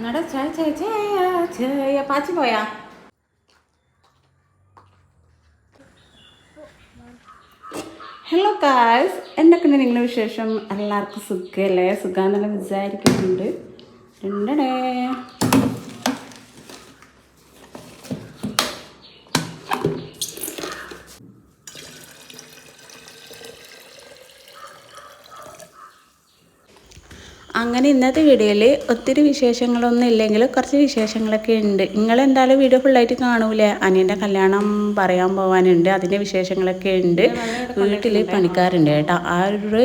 എന്നടാ ചായ ചായ ചായ ചായ പോയാ? ഹലോ കാസ് എന്തൊക്കെയുണ്ട് നിങ്ങളുടെ വിശേഷം? എല്ലാവർക്കും സുഖമല്ലേ സുഖാന്നെല്ലാം വിചാരിക്കുന്നുണ്ട്. ഉണ്ടടേ അങ്ങനെ ഇന്നത്തെ വീഡിയോയിൽ ഒത്തിരി വിശേഷങ്ങളൊന്നും ഇല്ലെങ്കിലും കുറച്ച് വിശേഷങ്ങളൊക്കെ ഉണ്ട്. നിങ്ങൾ എന്തായാലും വീഡിയോ ഫുള്ളായിട്ട് കാണൂലേ? അനിയന്റെ കല്യാണം പറയാൻ പോകാനുണ്ട് അതിന്റെ വിശേഷങ്ങളൊക്കെ ഉണ്ട്. വീട്ടിൽ പണിക്കാരുണ്ട് കേട്ടോ. ആ ഒരു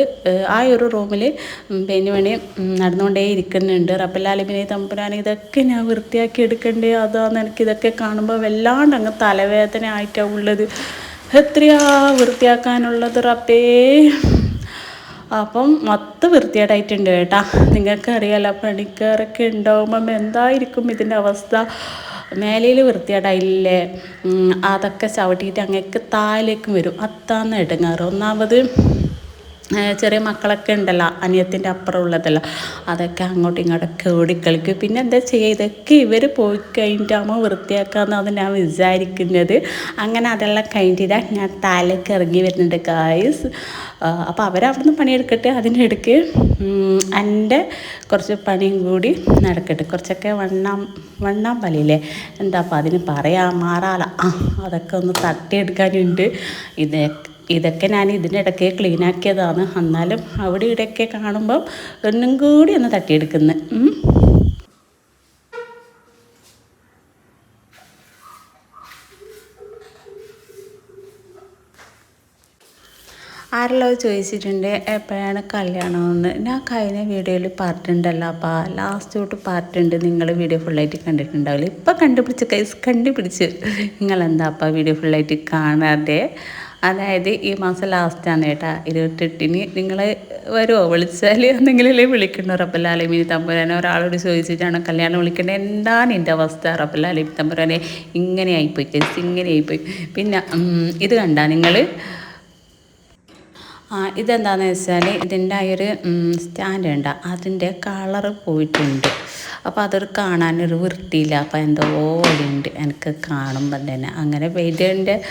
ആ ഒരു റൂമിൽ പെയിന്റ് പണി നടന്നുകൊണ്ടേ ഇരിക്കുന്നുണ്ട്. റപ്പലാലിമിനെ തമ്പുരാൻ ഇതൊക്കെ ഞാൻ വൃത്തിയാക്കി എടുക്കണ്ടേ? അതാന്ന് എനിക്ക് ഇതൊക്കെ കാണുമ്പോൾ വല്ലാണ്ട് അങ്ങ് തലവേദന ആയിട്ടാണ് ഉള്ളത്. എത്രയാ വൃത്തിയാക്കാനുള്ളത് റബ്ബേ? അപ്പം മൊത്തം വൃത്തികേടായിട്ടുണ്ട് കേട്ടാ. നിങ്ങൾക്കറിയാലോ പണിക്കാരൊക്കെ ഉണ്ടാവുമ്പം എന്തായിരിക്കും ഇതിന്റെ അവസ്ഥ? മേലയിൽ വൃത്തികേടായില്ലേ? അതൊക്കെ ചവിട്ടിയിട്ട് അങ്ങേക്ക് താഴേക്കും വരും. അത്താന്ന് ഇടങ്ങാറ്. ഒന്നാമത് ചെറിയ മക്കളൊക്കെ ഉണ്ടല്ലോ അനിയത്തിന്റെ അപ്പുറം ഉള്ളതല്ല. അതൊക്കെ അങ്ങോട്ടും ഇങ്ങോട്ടൊക്കെ ഓടിക്കളിക്കും. പിന്നെ എന്താ ചെയ്യുക ഇതൊക്കെ ഇവർ പോയി കഴിഞ്ഞിട്ടാകുമ്പോൾ വൃത്തിയാക്കാമെന്നാണ് ഞാൻ വിചാരിക്കുന്നത്. അങ്ങനെ അതെല്ലാം കഴിഞ്ഞിട്ട് ഞാൻ താലേക്ക് ഇറങ്ങി വരുന്നുണ്ട് ഗായ്സ് അപ്പോൾ അവരവിടുന്ന് പണിയെടുക്കട്ടെ? അതിനിടയ്ക്ക് എന്റെ കുറച്ച് പണിയും കൂടി നടക്കട്ടെ. കുറച്ചൊക്കെ വണ്ണാം വണ്ണാം പലിയില്ലേ എന്താ അപ്പോൾ അതിന് പറയാം മാറാല. ആ അതൊക്കെ ഒന്ന് തട്ടിയെടുക്കാനുണ്ട്. ഇത് ഇതൊക്കെ ഞാൻ ഇതിനിടയ്ക്ക് ക്ലീൻ ആക്കിയതാണ്. എന്നാലും അവിടെ ഇവിടെയൊക്കെ കാണുമ്പം ഒന്നും കൂടി ഒന്ന് തട്ടിയെടുക്കുന്നത് ആരെല്ലോ ചോദിച്ചിട്ടുണ്ട് എപ്പോഴാണ് കല്യാണമെന്ന്? ഞാൻ കഴിഞ്ഞ വീഡിയോയിൽ പാർട്ടുണ്ടല്ലോ അപ്പോൾ ലാസ്റ്റ് തൊട്ട് പാർട്ടുണ്ട് നിങ്ങൾ വീഡിയോ ഫുള്ളായിട്ട് കണ്ടിട്ടുണ്ടാവില്ല. ഇപ്പം കണ്ടുപിടിച്ച് കൈസ് കണ്ടുപിടിച്ച്. നിങ്ങളെന്താ അപ്പം വീഡിയോ ഫുള്ളായിട്ട് കാണാതെ? അതായത് ഈ മാസം ലാസ്റ്റാണ് കേട്ടാ. ഇരുപത്തെട്ടിന് നിങ്ങൾ വരുമോ വിളിച്ചാൽ എന്തെങ്കിലല്ലേ വിളിക്കണോ. റബ്ബലാലിമീൻ തമ്പുരാനെ ഒരാളോട് ചോദിച്ചിട്ടാണ് കല്യാണം വിളിക്കേണ്ടത് എന്താണ് എന്റെ അവസ്ഥ? റബ്ബലാലിമി തമ്പുരാനെ ഇങ്ങനെ ആയിപ്പോയി. കേസ് ഇങ്ങനെ ആയിപ്പോയി. പിന്നെ ഇത് കണ്ടാ നിങ്ങൾ ഇതെന്താണെന്ന് വെച്ചാൽ ഇതിന്റെ ആ ഒരു സ്റ്റാൻഡ് ഉണ്ട് അതിന്റെ കളറ് പോയിട്ടുണ്ട്. അപ്പോൾ അതൊരു കാണാനൊരു വൃത്തിയില്ല. അപ്പോൾ എന്തോ പോലെയുണ്ട് എനിക്ക് കാണുമ്പം തന്നെ. അങ്ങനെ പെയിന്റിന്റെ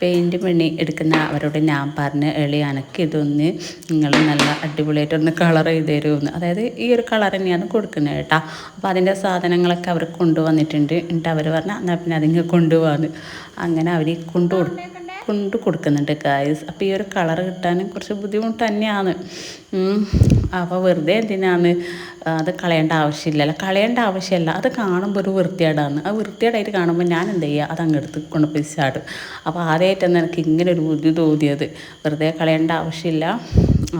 പെയിന്റ് പണി എടുക്കുന്ന അവരോട് ഞാൻ പറഞ്ഞ് എളി അനക്ക് ഇതൊന്ന് നിങ്ങൾ നല്ല അടിപൊളിയായിട്ടൊന്ന് കളർ ചെയ്ത് തരുമെന്ന് അതായത് ഈ ഒരു കളർ തന്നെയാണ് കൊടുക്കുന്നത് കേട്ടോ. അപ്പോൾ അതിന്റെ സാധനങ്ങളൊക്കെ അവർ കൊണ്ടുവന്നിട്ടുണ്ട്. എന്നിട്ട് അവർ പറഞ്ഞാൽ എന്നാൽ പിന്നെ അതിങ്ങ് കൊണ്ടുപോകാന്ന് അങ്ങനെ അവർ കൊണ്ടു കൊടുക്കും കൊണ്ട് കൊടുക്കുന്നുണ്ട് ഗായ്സ് അപ്പോൾ ഈ ഒരു കളർ കിട്ടാൻ കുറച്ച് ബുദ്ധിമുട്ട് തന്നെയാണ്. അപ്പോൾ വെറുതെ എന്തിനാണ്? അത് കളയേണ്ട ആവശ്യമില്ലല്ലോ കളയേണ്ട ആവശ്യമല്ല. അത് കാണുമ്പോൾ ഒരു വൃത്തികേടാണ്. ആ വൃത്തികേടായിട്ട് കാണുമ്പോൾ ഞാൻ എന്ത് ചെയ്യുക അത് അങ്ങെടുത്ത് കൊണ്ടുപോയി ചാടും. അപ്പോൾ ആദ്യമായിട്ടാണ് എനിക്ക് ഇങ്ങനെ ഒരു ബുദ്ധി തോന്നിയത്. വെറുതെ കളയേണ്ട ആവശ്യമില്ല.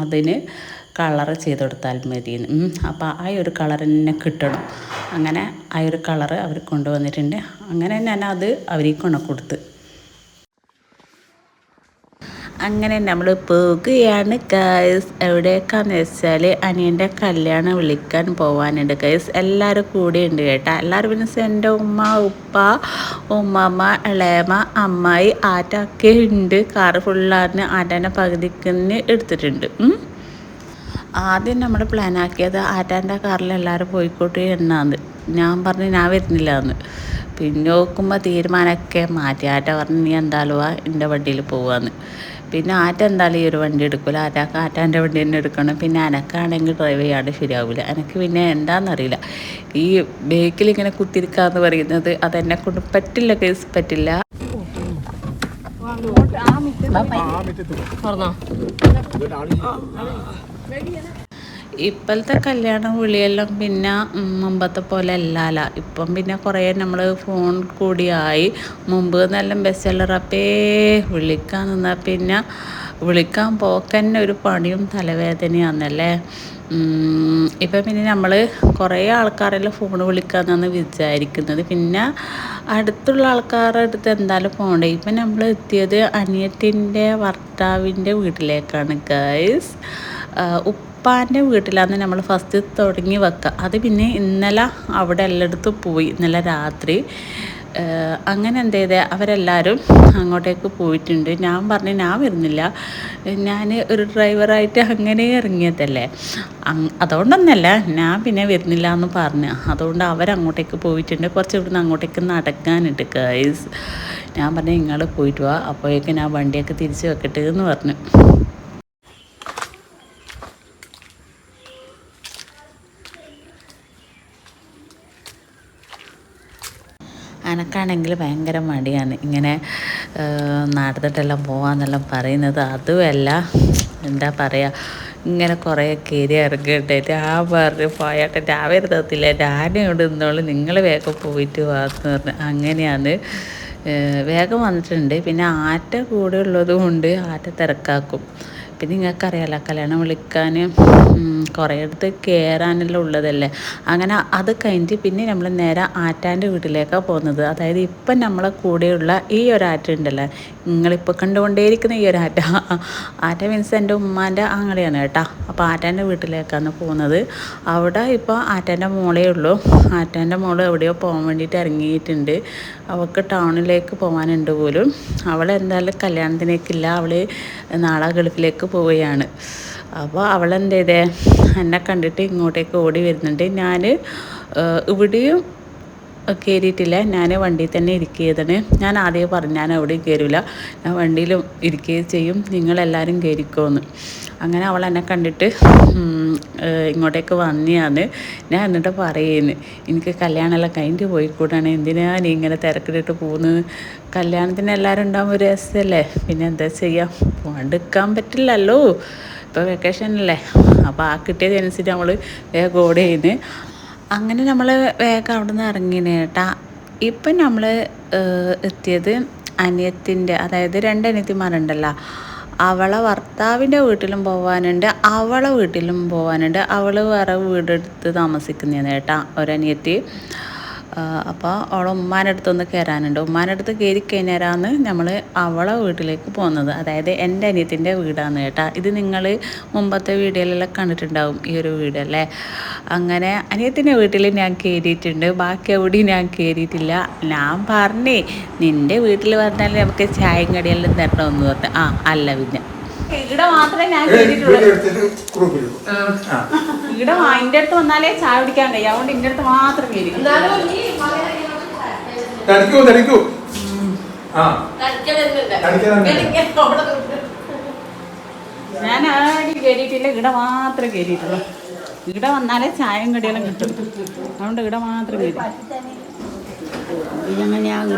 അതിന് കളർ ചെയ്ത് കൊടുത്താൽ മതിയെന്ന്. അപ്പോൾ ആ ഒരു കളർ തന്നെ കിട്ടണം. അങ്ങനെ ആ ഒരു കളർ അവർ കൊണ്ടുവന്നിട്ടുണ്ട്. അങ്ങനെ ഞാൻ അത് അവർക്ക് കൊണ്ട് കൊടുത്ത് അങ്ങനെ നമ്മൾ പോകുകയാണ് ഗൈസ് എവിടേക്കാന്ന് വെച്ചാൽ അനിയന്റെ കല്യാണം വിളിക്കാൻ പോവാനുണ്ട് ഗൈസ് എല്ലാവരും കൂടെ ഉണ്ട് കേട്ടോ. എല്ലാവരും പിന്നെ എന്റെ ഉമ്മ ഉപ്പ ഉമ്മമ്മ ഇളയമ്മ അമ്മായി ആറ്റൊക്കെ ഉണ്ട്. കാറ് ഫുള്ളാറിന് ആറ്റാന്റെ പകുതിക്കുന്ന് എടുത്തിട്ടുണ്ട്. ആദ്യം നമ്മൾ പ്ലാൻ ആക്കിയത് ആറ്റാന്റെ കാറിൽ എല്ലാവരും പോയിക്കോട്ടെ എന്നാന്ന്. ഞാൻ പറഞ്ഞു ഞാൻ വരുന്നില്ല എന്ന് പിന്നെ നോക്കുമ്പോൾ തീരുമാനമൊക്കെ മാറ്റി. ആറ്റ പറഞ്ഞു നീ എന്തായാലും വാ എന്റെ വണ്ടിയിൽ പോവാന്ന്. പിന്നെ ആറ്റ എന്തായാലും ഈ ഒരു വണ്ടി എടുക്കില്ല ആറ്റാക്ക് ആറ്റാന്റെ വണ്ടി തന്നെ എടുക്കണം. പിന്നെ എനക്കാണെങ്കിൽ ഡ്രൈവ് ചെയ്യാണ്ട് ശരിയാവില്ല എനിക്ക് പിന്നെ എന്താണെന്നറിയില്ല ഈ ബേക്കിൽ ഇങ്ങനെ കുത്തിരിക്കാന്ന് പറയുന്നത് അതെന്നെ കൊണ്ട് പറ്റില്ല കേസ് പറ്റില്ല. ഇപ്പോഴത്തെ കല്യാണം വിളിയെല്ലാം പിന്നെ മുമ്പത്തെ പോലെ അല്ലല്ല. ഇപ്പം പിന്നെ കുറേ നമ്മൾ ഫോൺ കൂടിയായി. മുമ്പ് എന്നെല്ലാം ബസ്സെല്ലാം റപ്പേ വിളിക്കാൻ നിന്നാൽ പിന്നെ വിളിക്കാൻ പോക്കന്നെ ഒരു പണിയും തലവേദനയാണെന്നല്ലേ ഇപ്പം പിന്നെ നമ്മൾ കുറേ ആൾക്കാരെല്ലാം ഫോൺ വിളിക്കാമെന്നാണ് വിചാരിക്കുന്നത്. പിന്നെ അടുത്തുള്ള ആൾക്കാരുടെ അടുത്ത് എന്തായാലും പോകണ്ടേ ഇപ്പം നമ്മൾ എത്തിയത് അനിയത്തിന്റെ ഭർത്താവിന്റെ വീട്ടിലേക്കാണ് ഗൈസ് ഉപ്പാന്റെ വീട്ടിലാണ് നമ്മൾ ഫസ്റ്റ് തുടങ്ങി വെക്കുക അത് പിന്നെ ഇന്നലെ അവിടെ എല്ലായിടത്തും പോയി. ഇന്നലെ രാത്രി. അങ്ങനെ എന്ത് ചെയ്തേ? അവരെല്ലാവരും അങ്ങോട്ടേക്ക് പോയിട്ടുണ്ട്. ഞാൻ പറഞ്ഞു ഞാൻ വരുന്നില്ല. ഞാൻ ഒരു ഡ്രൈവറായിട്ട് അങ്ങനെ ഇറങ്ങിയതല്ലേ? അതുകൊണ്ടൊന്നല്ല. ഞാൻ പിന്നെ വരുന്നില്ല എന്ന് പറഞ്ഞു. അതുകൊണ്ട് അവരങ്ങോട്ടേക്ക് പോയിട്ടുണ്ട്. കുറച്ച് ഇവിടുന്ന് അങ്ങോട്ടേക്ക് നടക്കാനുണ്ട് ഗൈസ് ഞാൻ പറഞ്ഞു നിങ്ങൾ പോയിട്ട് വാ. അപ്പോഴേക്കും ഞാൻ വണ്ടിയൊക്കെ തിരിച്ച് വെക്കട്ടെ എന്ന് പറഞ്ഞു. എനക്കാണെങ്കിൽ ഭയങ്കര മടിയാണ്. ഇങ്ങനെ നടന്നിട്ടെല്ലാം പോവാന്നെല്ലാം പറയുന്നത്. അതുമല്ല എന്താ പറയുക ഇങ്ങനെ കുറേ കയറി ഇറങ്ങട്ടെ ഞാൻ പറഞ്ഞു പോയാട്ടെ ഞാൻ വരുന്നത്തില്ല ഞാനും ഇവിടെ നിന്നോളൂ നിങ്ങൾ വേഗം പോയിട്ട് വാന്ന് പറഞ്ഞു. അങ്ങനെയാണ്. വേഗം വന്നിട്ടുണ്ട്. പിന്നെ ആറ്റ കൂടെ ഉള്ളതുകൊണ്ട് ആറ്റ തിരക്കാക്കും. പിന്നെ നിങ്ങൾക്കറിയാലോ കല്യാണം വിളിക്കാൻ കുറേ അടുത്ത് കയറാനെല്ലാം ഉള്ളതല്ലേ? അങ്ങനെ അത് കഴിഞ്ഞിട്ട് പിന്നെ നമ്മൾ നേരെ ആറ്റാന്റെ വീട്ടിലേക്കാണ് പോകുന്നത്. അതായത് ഇപ്പം നമ്മളെ കൂടെയുള്ള ഈ ഒരു ആറ്റ ഉണ്ടല്ലോ? നിങ്ങളിപ്പോൾ കണ്ടുകൊണ്ടേയിരിക്കുന്ന ഈ ഒരു ആറ്റ. ആറ്റ മീൻസ് എന്റെ ഉമ്മാന്റെ ആങ്ങളെയാണ് കേട്ടോ. അപ്പോൾ ആറ്റാന്റെ വീട്ടിലേക്കാണ് പോകുന്നത്. അവിടെ ഇപ്പോൾ ആറ്റാന്റെ മോളേ ഉള്ളൂ. ആറ്റാന്റെ മോൾ എവിടെയോ പോകാൻ വേണ്ടിയിട്ട് ഇറങ്ങിയിട്ടുണ്ട്. അവൾക്ക് ടൗണിലേക്ക് പോകാനുണ്ട് പോലും. അവൾ എന്തായാലും കല്യാണത്തിനേക്കില്ല. അവൾ നാളെ ഗൾഫിലേക്ക് പോവുകയാണ്. അപ്പോൾ അവളെന്തേതേ എന്നെ കണ്ടിട്ട് ഇങ്ങോട്ടേക്ക് ഓടി വരുന്നുണ്ട്. ഞാൻ ഇവിടെയും കയറിയിട്ടില്ല. ഞാൻ വണ്ടിയിൽ തന്നെ ഇരിക്കുകയാണ്. ഞാൻ ആദ്യം പറഞ്ഞു ഞാൻ എവിടെയും കയറില്ല ഞാൻ വണ്ടിയിൽ ഇരിക്കുകയും ചെയ്യും. നിങ്ങളെല്ലാവരും കയറിക്കോന്ന്. അങ്ങനെ അവൾ എന്നെ കണ്ടിട്ട് ഇങ്ങോട്ടേക്ക് വന്നെയാണ്. ഞാൻ എന്നിട്ട് പറയുന്നു എനിക്ക് കല്യാണമെല്ലാം കഴിഞ്ഞ് പോയിക്കൂടാണ്. എന്തിനാ നീ ഇങ്ങനെ തിരക്കിട്ടിട്ട് പോകുന്നത് കല്യാണത്തിന് എല്ലാവരും ഉണ്ടാകുമ്പോൾ ഒരു രസമല്ലേ പിന്നെ എന്താ ചെയ്യാം? പോകാണ്ടിരിക്കാൻ പറ്റില്ലല്ലോ. ഇപ്പോൾ വെക്കേഷനല്ലേ അപ്പോൾ ആ കിട്ടിയതനുസരിച്ച് നമ്മൾ വേഗം ഓടി അങ്ങനെ നമ്മൾ വേഗം അവിടെ നിന്ന് ഇറങ്ങിന് കേട്ടാ ഇപ്പം നമ്മൾ എത്തിയത് അനിയത്തിന്റെ അതായത് രണ്ട് അനിയത്തിമാരുണ്ടല്ലോ. അവളെ ഭർത്താവിന്റെ വീട്ടിലും പോകാനുണ്ട് അവളെ വീട്ടിലും പോകാനുണ്ട് അവൾ വേറെ വീടെടുത്ത് താമസിക്കുന്നതാണ് കേട്ടാ ഒരനിയത്തി. അപ്പോൾ അവളെ ഉമ്മാന്റെ അടുത്തൊന്ന് കയറാനുണ്ട് ഉമ്മാന്റെ അടുത്ത് കയറി കഴിഞ്ഞാലാണ് നമ്മൾ അവളെ വീട്ടിലേക്ക് പോകുന്നത് അതായത് എന്റെ അനിയത്തിന്റെ വീടാണ് കേട്ടോ. ഇത് നിങ്ങൾ മുമ്പത്തെ വീഡിയോയിലെല്ലാം കണ്ടിട്ടുണ്ടാവും ഈ ഒരു വീട് അല്ലേ? അങ്ങനെ അനിയത്തിന്റെ വീട്ടിൽ ഞാൻ കയറിയിട്ടുണ്ട് ബാക്കി എവിടെയും ഞാൻ കയറിയിട്ടില്ല ഞാൻ പറഞ്ഞേ നിന്റെ വീട്ടിൽ വന്നാൽ നമുക്ക് ചായയും കടിയെല്ലാം തരണമെന്ന് പറഞ്ഞു. ആ അല്ല പിന്നെ. ഇവിടെ മാത്രമേ ഞാൻ ഇവിടെ എന്റെ അടുത്ത് വന്നാലേ ചായ കുടിക്കാൻ കഴിയും. അതുകൊണ്ട് എന്റെ അടുത്ത് മാത്രം കയറി തടിക്കൂ തടിക്കൂ ഞാൻ ആരും കയറിയിട്ടില്ല. ഇവിടെ മാത്രം കയറിയിട്ടുള്ളൂ. ഇവിടെ വന്നാലേ ചായയും കടിയെല്ലാം കിട്ടും. അതുകൊണ്ട് ഇവിടെ മാത്രം കയറി. വാമ ചായ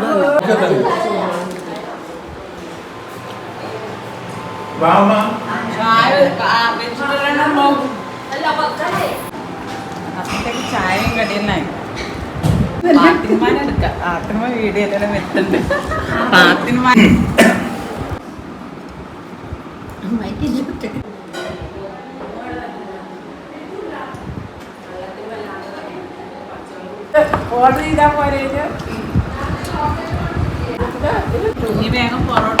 ചായയും വരുന്നുണ്ട്. പാത്തിന്മാർ ഓർഡർ ചെയ്താൽ പോരേ ഇത്? ഇനി വേഗം പൊറോട്ടയും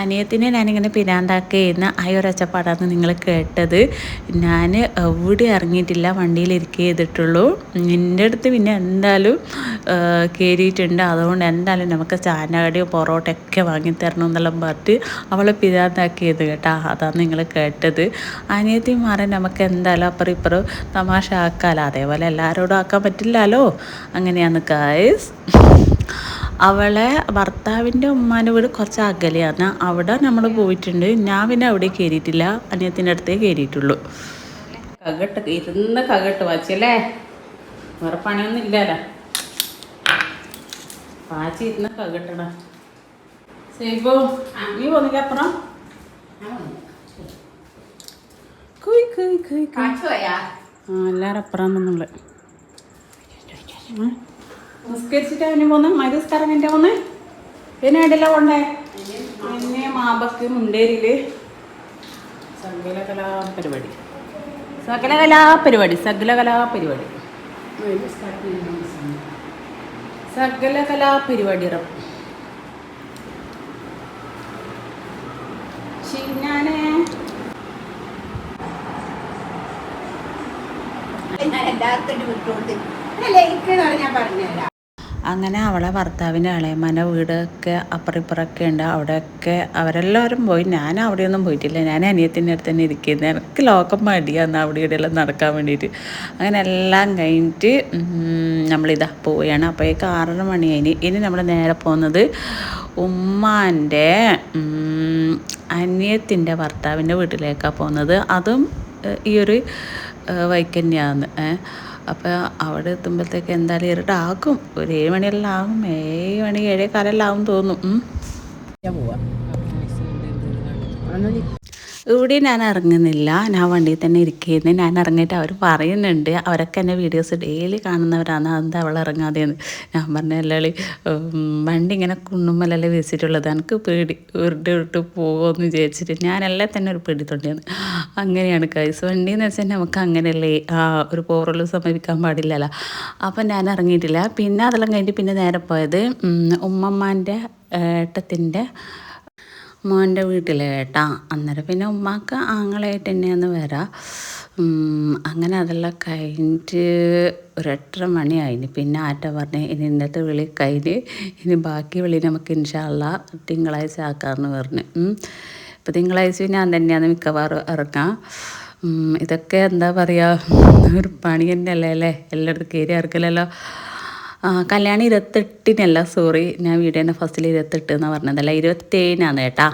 അനിയത്തിനെ ഞാനിങ്ങനെ പിരാന്താക്കുന്ന ആ ഒരു ഒച്ചപ്പാടാണ് നിങ്ങൾ കേട്ടത്. ഞാൻ എവിടെ ഇറങ്ങിയിട്ടില്ല വണ്ടിയിൽ ഇരിക്കുക ചെയ്തിട്ടുള്ളൂ. നിന്റെ അടുത്ത് പിന്നെ എന്തായാലും കയറിയിട്ടുണ്ട് അതുകൊണ്ട് എന്തായാലും നമുക്ക് ചാനകടിയോ പൊറോട്ടയൊക്കെ വാങ്ങിത്തരണം എന്നെല്ലാം പറഞ്ഞിട്ട് അവളെ പിരാന്താക്കിയത് കേട്ടോ. അതാണ് നിങ്ങൾ കേട്ടത്. അനിയത്തിമാരെ നമുക്ക് എന്തായാലും അപ്പുറം ഇപ്പുറം തമാശ ആക്കാമല്ലോ അതേപോലെ എല്ലാവരോടും ആക്കാൻ പറ്റില്ലല്ലോ. അങ്ങനെയാണ് ഗായ്സ് അവളെ ഭർത്താവിന്റെ ഉമ്മാന്റെ വീട് കുറച്ച് അകലെയാണ്. അവിടെ നമ്മൾ പോയിട്ടുണ്ട്. ഞാൻ പിന്നെ അവിടെ കയറിയിട്ടില്ല. അനിയത്തിന്റെ അടുത്തേ കയറിയിട്ടുള്ളൂ. കകട്ട് ഇരുന്ന് കകട്ട് വാച്ചല്ലേ വേറെ പണിയൊന്നും ഇല്ലല്ലോ. വാച്ചി ഇരുന്ന് കകട്ടടാ. സേബോ നീ പോന്നില്ല അപ്പുറം? കുയ് കുയ് എല്ലാവരും അപ്പുറം നിസ്കരിച്ചിട്ട് അവന് പോന്ന് മരുസ്കാരം എന്റെ പോന്ന്. പിന്നെ എവിടെയല്ല പോണ്ടേ? പിന്നെ മാബക്ക് മുണ്ടേരിൽ സകല കലാ പരിപാടി സകല കലാ പരിപാടി. സകല കലാ പരിപാടി സകല ഞാൻ എല്ലാവർക്കും ഞാൻ പറഞ്ഞുതരാം. അങ്ങനെ അവളെ ഭർത്താവിന്റെ അളയമാന്റെ വീടൊക്കെ അപ്പറിപ്പുറൊക്കെ ഉണ്ട്. അവിടെയൊക്കെ അവരെല്ലാവരും പോയി. ഞാൻ അവിടെയൊന്നും പോയിട്ടില്ല. ഞാൻ അനിയത്തിന്റെ അടുത്ത് തന്നെ ഇരിക്കുന്നത് എനിക്ക് ലോകം മടിയാന്ന് അവിടെ ഇവിടെയെല്ലാം നടക്കാൻ വേണ്ടിയിട്ട്. അങ്ങനെ എല്ലാം കഴിഞ്ഞിട്ട് നമ്മളിതാ പോവുകയാണ്. അപ്പോഴേക്ക് ആറര മണിയായിന് ഇനി നമ്മൾ നേരെ പോകുന്നത് ഉമ്മാന്റെ അനിയത്തിന്റെ ഭർത്താവിന്റെ വീട്ടിലേക്കാണ് പോകുന്നത്. അതും ഈ ഒരു വൈക്കന്യാന്ന് ഏഹ് അപ്പോൾ അവിടെ എത്തുമ്പോഴത്തേക്ക് എന്തായാലും ഇരുട്ടാക്കും ഒരു ഏഴ് മണിയെല്ലാം ആകും. ഏഴ് മണി ഏഴേ കാലെല്ലാം ആകും തോന്നും ഉം. ഇവിടെ ഞാൻ ഇറങ്ങുന്നില്ല. ഞാൻ വണ്ടിയിൽ തന്നെ ഇരിക്കുന്നത് ഞാൻ ഇറങ്ങിയിട്ട് അവർ പറയുന്നുണ്ട്. അവരൊക്കെ എന്നെ വീഡിയോസ് ഡെയിലി കാണുന്നവരാണ്. അതെന്താ അവൾ ഇറങ്ങാതെയെന്ന് ഞാൻ പറഞ്ഞ അല്ലാളി വണ്ടി ഇങ്ങനെ കുണ്ണുമ്മലല്ലേ വെച്ചിട്ടുള്ളത് എനിക്ക് പേടി. ഉരുട്ട് ഉരുട്ട് പോകുമെന്ന് വിചാരിച്ചിട്ട് ഞാനെല്ലാം തന്നെ ഒരു പേടി തൊണ്ടിയാണ് അങ്ങനെയാണ് കൈസ് വണ്ടി എന്ന് വെച്ചാൽ നമുക്ക് അങ്ങനെയല്ലേ ആ ഒരു പോറൽ സമീപിക്കാൻ പാടില്ലല്ലോ. അപ്പം ഞാൻ ഇറങ്ങിയിട്ടില്ല. പിന്നെ അതെല്ലാം കഴിഞ്ഞിട്ട് പിന്നെ നേരെ പോയത് ഉമ്മമ്മാന്റെ ഏട്ടത്തിന്റെ മോന്റെ വീട്ടിൽ കേട്ടാ. അന്നേരം പിന്നെ ഉമ്മാക്ക് ആങ്ങളായിട്ട് തന്നെയാണ് വരാം. അങ്ങനെ അതെല്ലാം കഴിഞ്ഞിട്ട് ഒരെട്ടര മണിയായിന്. പിന്നെ ആറ്റ പറഞ്ഞ് ഇനി ഇന്നത്തെ വിളി കഴിഞ്ഞ് ഇനി ബാക്കി വിളി നമുക്ക് ഇൻഷാല്ല തിങ്കളാഴ്ച ആക്കാമെന്ന് പറഞ്ഞ്. ഇപ്പം തിങ്കളാഴ്ച ഞാൻ തന്നെയാണ് മിക്കവാറും ഇറക്കാം. ഇതൊക്കെ എന്താ പറയുക ഒരു പണി തന്നെയല്ലേ അല്ലേ? എല്ലായിടത്തും കയറി ഇറക്കലല്ലോ. കല്യാണം ഇരുപത്തെട്ടിനല്ല സോറി ഞാൻ വീഡിയോന്റെ ഫസ്റ്റിൽ ഇരുപത്തെട്ട് എന്ന് പറഞ്ഞതല്ല ഇരുപത്തേഴിനാണ് കേട്ടാ.